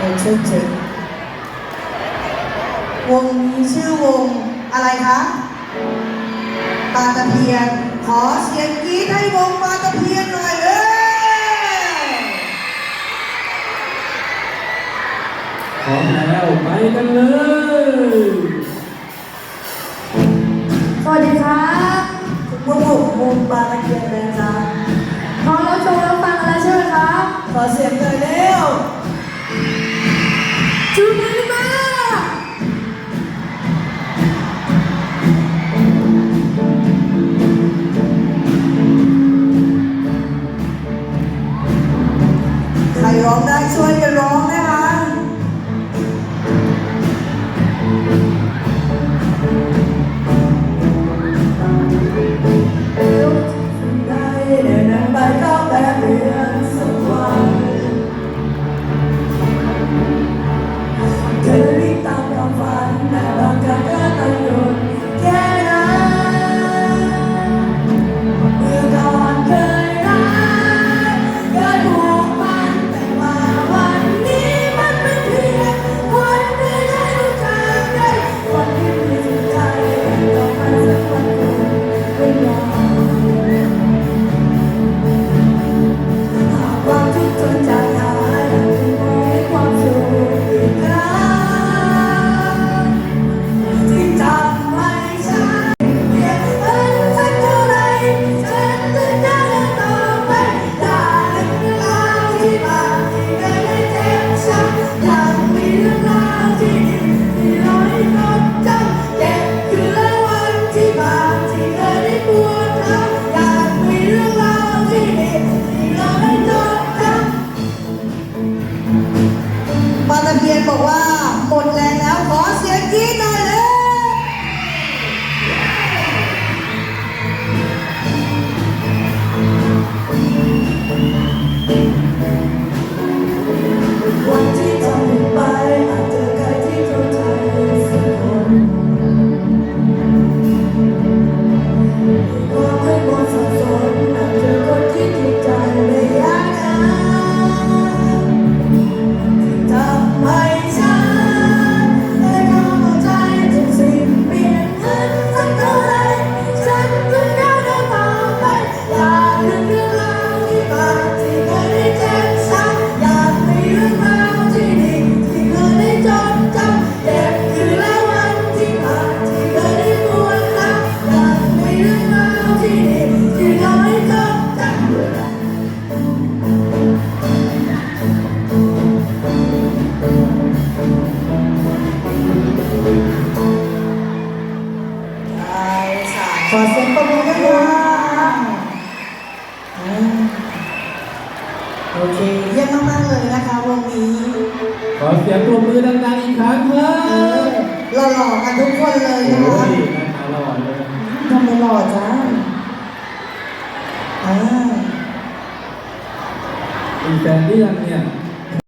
เนชื่อจริวงนี้ชื่อวงอะไรคะปาตะเพียน ขอเสียงกรี๊ดให้วงปาตะเพียนหน่อยเอ้ยพร้อมแล้วไปกันเลย สวัสดีค่ะ love. ียนบอกว่าหมดแรงแล้วขอเสียงกรี๊ดหน่อยเลยวันที่ ขอบคุณค่ะโอเคเยี่ยมมากๆเลยนะคะวงนี้ขอเสียงปรบมือดังๆอีกครั้งครับหล่อกันทุกคนเลยนะคะทำไมหล่อจ้าอ่าอีกแฟนเรื่องเนี่ย